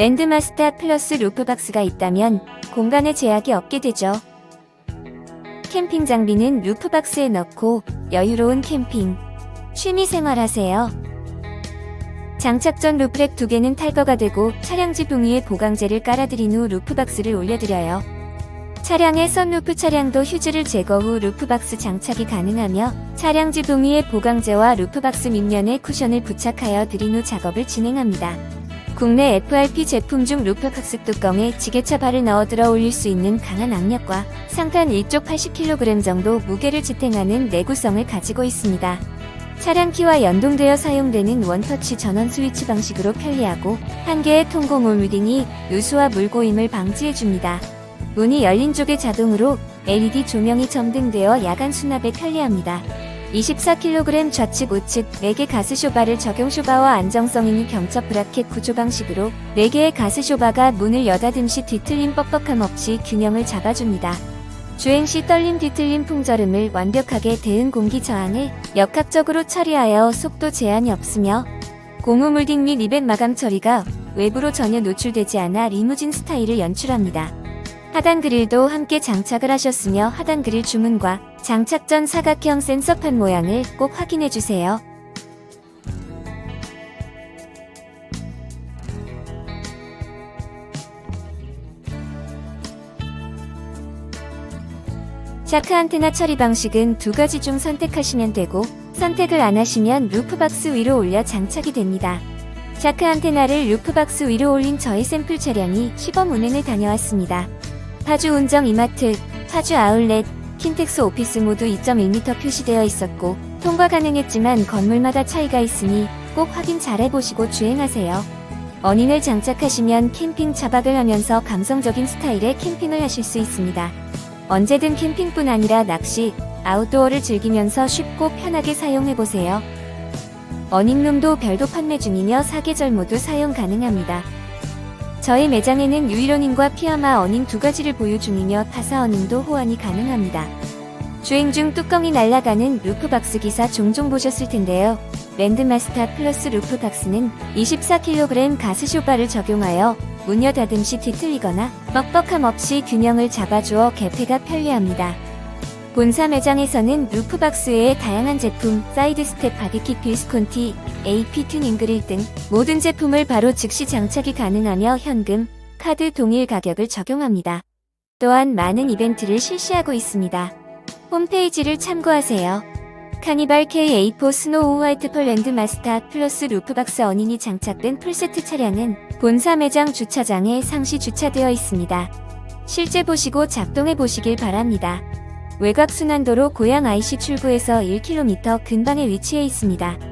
랜드마스터 플러스 루프박스가 있다면 공간에 제약이 없게 되죠. 캠핑 장비는 루프박스에 넣고 여유로운 캠핑, 취미 생활하세요. 장착 전 루프렉 두 개는 탈거가 되고 차량 지붕 위에 보강재를 깔아드린 후 루프박스를 올려드려요. 차량의 썬루프 차량도 휴즈를 제거 후 루프박스 장착이 가능하며 차량 지붕 위에 보강재와 루프박스 밑면에 쿠션을 부착하여 드린 후 작업을 진행합니다. 국내 FRP 제품 중 루프박스 뚜껑에 지게차 발을 넣어 들어 올릴 수 있는 강한 악력과 상단 1쪽 80kg 정도 무게를 지탱하는 내구성을 가지고 있습니다. 차량 키와 연동되어 사용되는 원터치 전원 스위치 방식으로 편리하고 한 개의 통고 몰무딩이 누수와 물고임을 방지해줍니다. 문이 열린 쪽에 자동으로 LED 조명이 점등되어 야간 수납에 편리합니다. 24kg 좌측 우측 4개 가스 쇼바를 적용 쇼바와 안정성 있는 경첩 브라켓 구조 방식으로 4개의 가스 쇼바가 문을 여닫음 시 뒤틀림 뻑뻑함 없이 균형을 잡아줍니다. 주행 시 떨림 뒤틀림 풍절음을 완벽하게 대응 공기 저항을 역학적으로 처리하여 속도 제한이 없으며 고무 물딩 및 리벳 마감 처리가 외부로 전혀 노출되지 않아 리무진 스타일을 연출합니다. 하단 그릴도 함께 장착을 하셨으며 하단 그릴 주문과 장착 전 사각형 센서판 모양을 꼭 확인해 주세요. 샤크 안테나 처리 방식은 두 가지 중 선택하시면 되고 선택을 안 하시면 루프박스 위로 올려 장착이 됩니다. 샤크 안테나를 루프박스 위로 올린 저희 샘플 차량이 시범 운행을 다녀왔습니다. 파주 운정 이마트, 파주 아울렛, 킨텍스 오피스 모두 2.1m 표시되어 있었고 통과 가능했지만 건물마다 차이가 있으니 꼭 확인 잘 해보시고 주행하세요. 어닝을 장착하시면 캠핑 차박을 하면서 감성적인 스타일의 캠핑을 하실 수 있습니다. 언제든 캠핑뿐 아니라 낚시, 아웃도어를 즐기면서 쉽고 편하게 사용해보세요. 어닝룸도 별도 판매 중이며 사계절 모두 사용 가능합니다. 저희 매장에는 유이로닝과 피아마 어닝 두 가지를 보유 중이며 타사 어닝도 호환이 가능합니다. 주행 중 뚜껑이 날아가는 루프박스 기사 종종 보셨을 텐데요. 랜드마스터 플러스 루프박스는 24kg 가스쇼바를 적용하여 문 여 닫음 시 뒤틀리거나 뻑뻑함 없이 균형을 잡아주어 개폐가 편리합니다. 본사 매장에서는 루프박스 외에 다양한 제품, 사이드 스텝 바디킷 빌스콘티, AP 튜닝 그릴 등 모든 제품을 바로 즉시 장착이 가능하며 현금, 카드 동일 가격을 적용합니다. 또한 많은 이벤트를 실시하고 있습니다. 홈페이지를 참고하세요. 카니발 K84 스노우 화이트 펄 랜드 마스터 플러스 루프박스 어닝이 장착된 풀세트 차량은 본사 매장 주차장에 상시 주차되어 있습니다. 실제 보시고 작동해 보시길 바랍니다. 외곽 순환도로 고양 IC 출구에서 1km 근방에 위치해 있습니다.